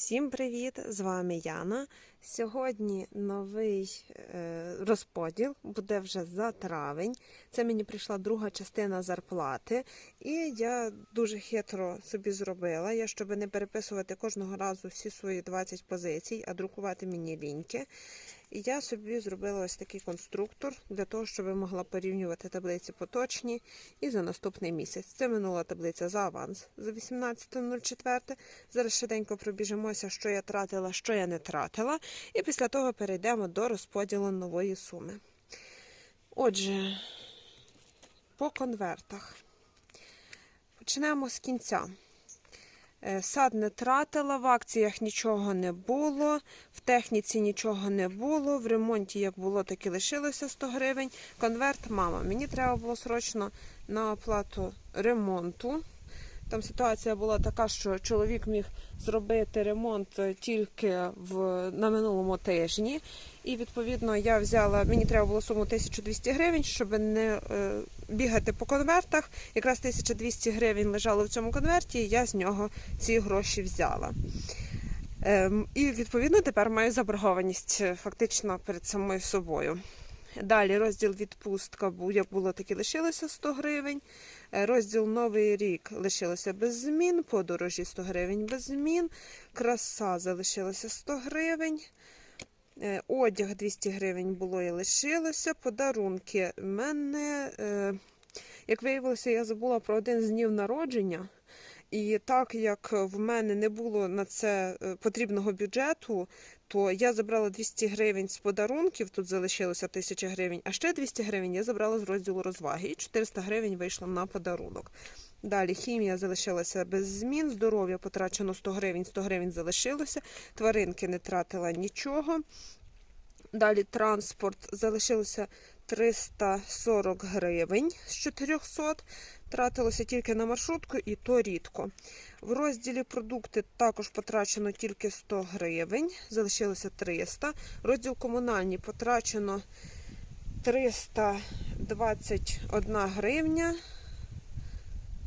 Всім привіт! З вами Яна. Сьогодні новий е, розподіл буде вже за травень. Це мені прийшла друга частина зарплати, і я дуже хитро собі зробила. Я щоб не переписувати кожного разу всі свої 20 позицій, а друкувати мені ліньки. І я собі зробила ось такий конструктор для того, щоб я могла порівнювати таблиці поточні і за наступний місяць. Це минула таблиця за аванс за 18.04. Зараз швиденько пробіжимося, що я тратила, що я не тратила. І після того перейдемо до розподілу нової суми. Отже, по конвертах. Почнемо з кінця. Е, Сад не тратила, в акціях нічого не було, в техніці нічого не було, в ремонті як було, так і лишилося 100 гривень. Конверт мама. Мені треба було срочно на оплату ремонту. Там ситуація була така, що чоловік міг зробити ремонт е, тільки в, на минулому тижні. І відповідно я взяла, мені треба було суму 1200 гривень, щоб не е, бігати по конвертах. Якраз 1200 гривень лежало в цьому конверті, і я з нього ці гроші взяла. Ем, і відповідно тепер маю заборгованість е, фактично перед самою собою. Далі розділ відпустка як було, так і лишилося 100 гривень. Розділ Новий рік лишилося без змін, подорожі 100 гривень без змін, краса залишилася 100 гривень. Е, Одяг 200 гривень було і лишилося. Подарунки. В мене, е, як виявилося, я забула про один з днів народження. І так як в мене не було на це е, потрібного бюджету, то я забрала 200 гривень з подарунків, тут залишилося 1000 гривень, а ще 200 гривень я забрала з розділу розваги, і 400 гривень вийшло на подарунок. Далі хімія залишилася без змін, здоров'я потрачено 100 гривень, 100 гривень залишилося, тваринки не тратила нічого. Далі транспорт залишилося 340 гривень з 400. Тратилося тільки на маршрутку і то рідко. В розділі продукти також потрачено тільки 100 гривень, залишилося 300. Розділ комунальні потрачено 321 гривня,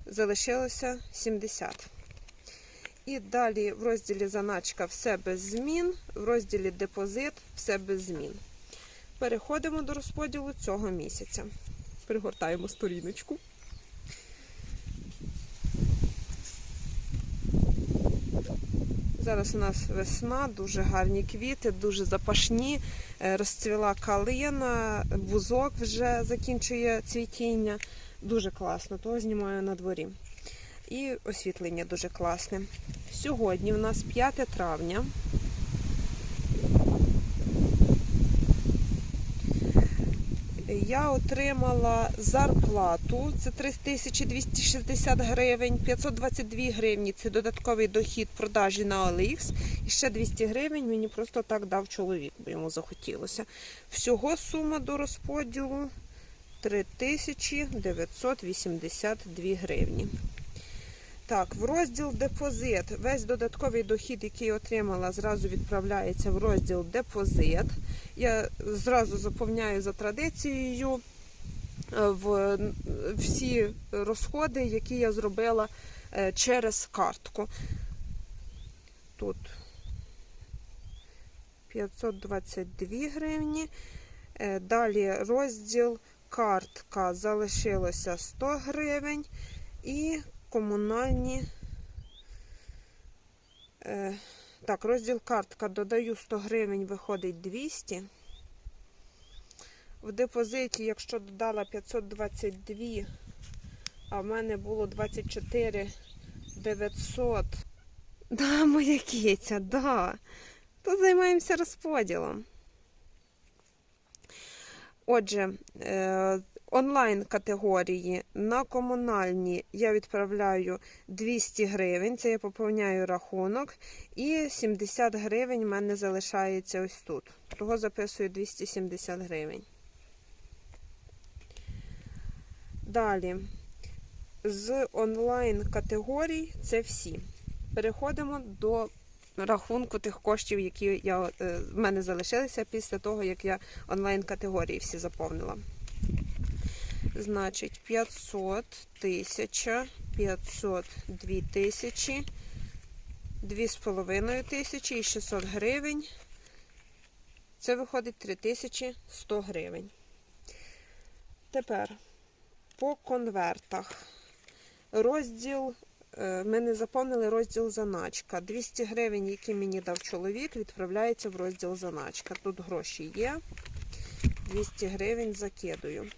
залишилося 70. І далі в розділі заначка все без змін, в розділі депозит все без змін. Переходимо до розподілу цього місяця. Перегортаємо сторіночку. Зараз у нас весна, дуже гарні квіти, дуже запашні. Е, Розцвіла калина, бузок вже закінчує цвітіння. Дуже класно, того знімаю на дворі. І освітлення дуже класне. Сьогодні у нас 5 травня. Я отримала зарплату, це 3260 гривень, 522 гривні це додатковий дохід продажі на OLX. І ще 200 гривень мені просто так дав чоловік, бо йому захотілося. Всього сума до розподілу 3982 гривні. Так, в розділ депозит. Весь додатковий дохід, який отримала, зразу відправляється в розділ депозит. Я зразу заповняю за традицією е, в всі розходи, які я зробила е, через картку. Тут 522 гривні. Е, Далі розділ картка залишилося 100 гривень. І комунальні. Е, так, розділ картка додаю 100 гривень, виходить 200. В депозиті, якщо додала 522, а в мене було 24 900. Да, моя киця, да. То займаємося розподілом. Отже, е, онлайн категорії на комунальні я відправляю 200 гривень, це я поповняю рахунок, і 70 гривень в мене залишається ось тут. Того записую 270 гривень. Далі, з онлайн категорій це всі. Переходимо до рахунку тих коштів, які я, е, в мене залишилися після того, як я онлайн категорії всі заповнила. Значить, 500, 1000, 500, 2000, 2,5 тисячі і 600 гривень. Це виходить 3100 гривень. Тепер по конвертах. Розділ, е, ми не заповнили розділ заначка. 200 гривень, які мені дав чоловік, відправляється в розділ заначка. Тут гроші є. 200 гривень закидую.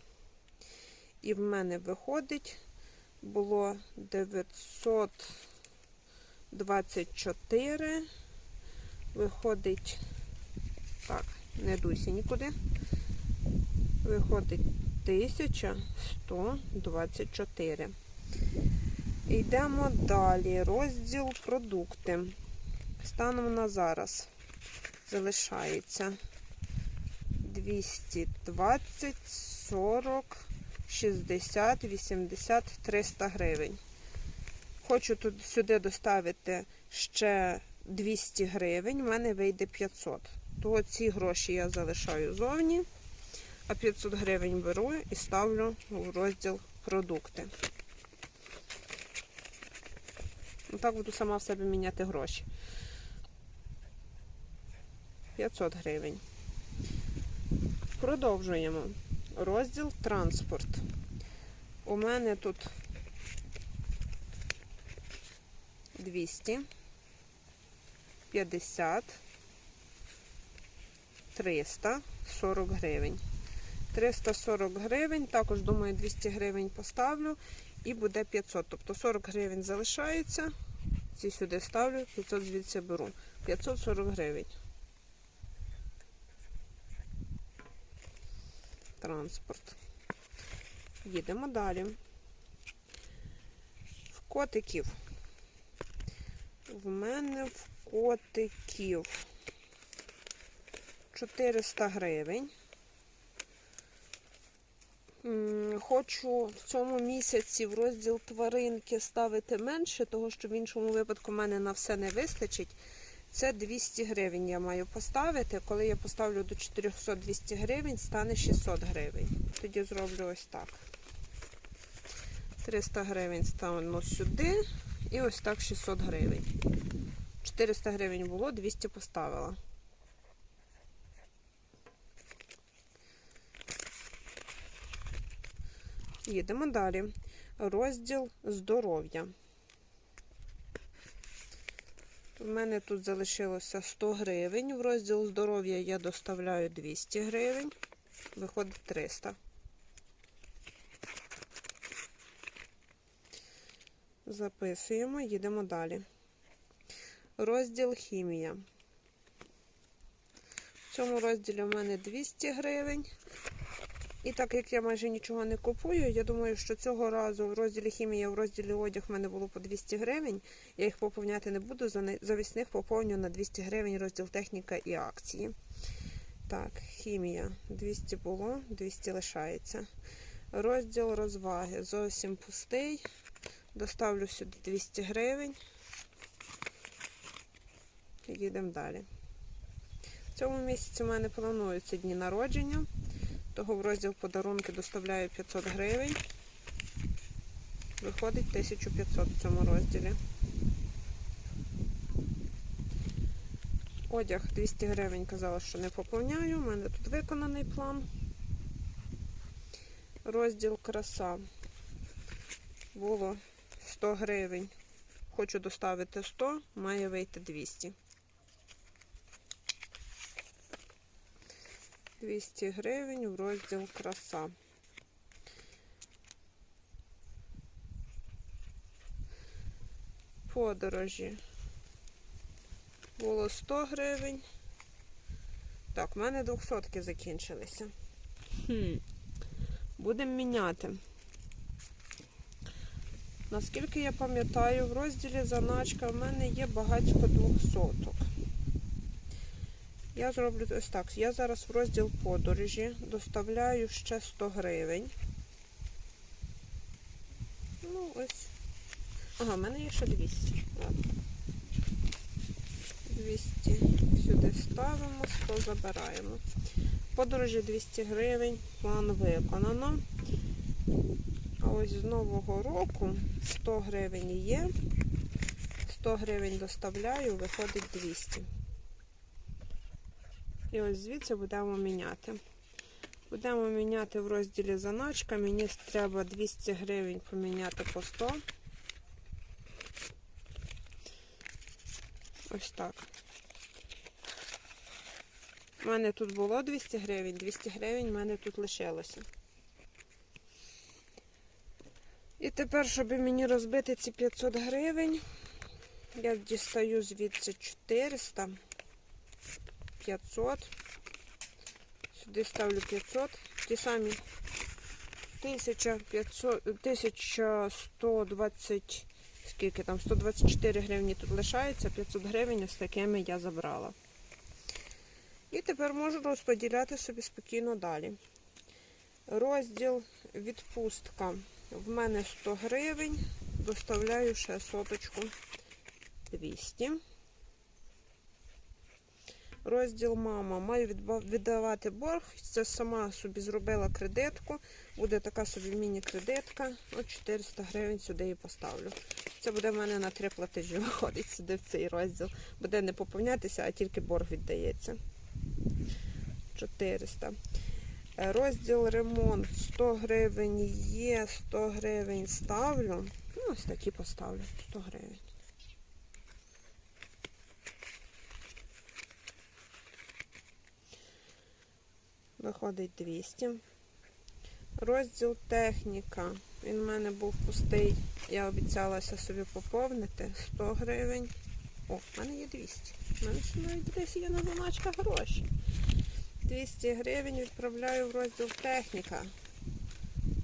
І в мене виходить, було 924. Виходить, так, не дуйся нікуди. Виходить 1124. Йдемо далі. Розділ продукти. Станом на зараз залишається 220, 40, 60, 80, 300 гривень. Хочу тут сюди доставити ще 200 гривень, в мене вийде 500. То ці гроші я залишаю зовні, а 500 гривень беру і ставлю в розділ продукти. Так буду сама в себе міняти гроші. 500 гривень. Продовжуємо. Розділ транспорт. У мене тут 200, 50, 340 гривень. 340 гривень, також, думаю, 200 гривень поставлю і буде 500. Тобто 40 гривень залишається. Ці сюди ставлю, 500 звідси беру. 540 гривень. Транспорт. Їдемо далі. В котиків. В мене в котиків 400 гривень. Хочу в цьому місяці в розділ тваринки ставити менше, того що в іншому випадку в мене на все не вистачить. Це 200 гривень я маю поставити. Коли я поставлю до 400-200 гривень, стане 600 гривень. Тоді зроблю ось так. 300 гривень ставлю сюди. І ось так 600 гривень. 400 гривень було, 200 поставила. Їдемо далі. Розділ здоров'я. У мене тут залишилося 100 гривень. В розділ здоров'я я доставляю 200 гривень. Виходить 300. Записуємо, їдемо далі. Розділ хімія. В цьому розділі у мене 200 гривень. І так як я майже нічого не купую, я думаю, що цього разу в розділі хімія, в розділі одяг в мене було по 200 гривень. Я їх поповняти не буду. За не- поповню на 200 гривень розділ техніка і акції. Так, хімія 200 було, 200 лишається. Розділ розваги зовсім пустий. Доставлю сюди 200 гривень. Їдемо далі. В цьому місяці у мене плануються дні народження. Того в розділ подарунки доставляю 500 гривень. Виходить 1500 в цьому розділі. Одяг 200 гривень казала, що не поповняю. У мене тут виконаний план. Розділ краса. Було 100 гривень. Хочу доставити 100, має вийти 200. 200 гривень в розділ краса. Подорожі. Було 100 гривень. Так, в мене 200 закінчилися. Хм. Будемо міняти. Наскільки я пам'ятаю, в розділі заначка в мене є багатько 200. Я зроблю ось так. Я зараз в розділ подорожі доставляю ще 100 гривень. Ну, ось. Ага, в мене є ще 200. Ладно. 200 сюди ставимо, 100 забираємо. Подорожі 200 гривень, план виконано. А ось з нового року 100 гривень є. 100 гривень доставляю, виходить 200. І ось звідси будемо міняти. Будемо міняти в розділі заначка. Мені треба 200 гривень поміняти по 100. Ось так. У мене тут було 200 гривень, 200 гривень в мене тут лишилося. І тепер, щоб мені розбити ці 500 гривень, я дістаю звідси 400, 500, сюди ставлю 500, ті самі 1500, 1120, скільки там, 124 гривні тут лишається, 500 гривень ось такими я забрала. І тепер можу розподіляти собі спокійно далі. Розділ відпустка. В мене 100 гривень, доставляю ще соточку 200. Розділ мама. Маю віддавати борг. Це сама собі зробила кредитку. Буде така собі міні-кредитка. От 400 гривень сюди і поставлю. Це буде в мене на три платежі виходить сюди в цей розділ. Буде не поповнятися, а тільки борг віддається. 400. Е, Розділ ремонт 100 гривень є, 100 гривень ставлю. Ну, ось такі поставлю 100 гривень. Виходить 200. Розділ техніка. Він в мене був пустий. Я обіцялася собі поповнити 100 гривень. О, в мене є 200. У мене ще навіть десь є на доначках гроші. 200 гривень відправляю в розділ техніка.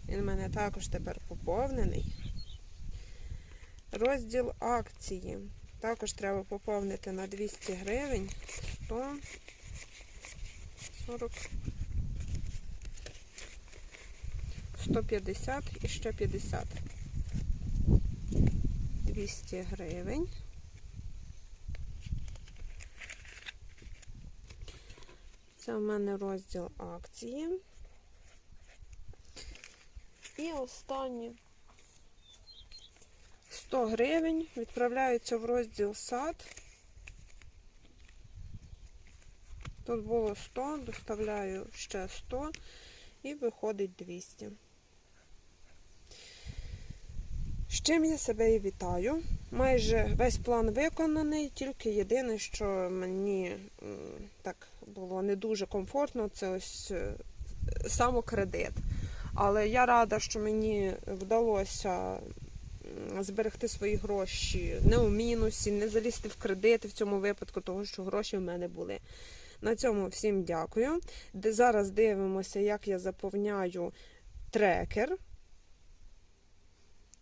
Він в мене також тепер поповнений. Розділ акції. Також треба поповнити на 200 гривень. 100, 40, 150 і ще 50. 200 гривень. Це в мене розділ акції. І останні 100 гривень відправляються в розділ сад. Тут було 100, доставляю ще 100 і виходить 200. Чим я себе і вітаю. Майже весь план виконаний, тільки єдине, що мені так було не дуже комфортно, це ось е, самокредит. Але я рада, що мені вдалося зберегти свої гроші не у мінусі, не залізти в кредити в цьому випадку, тому що гроші в мене були. На цьому всім дякую. Зараз дивимося, як я заповняю трекер.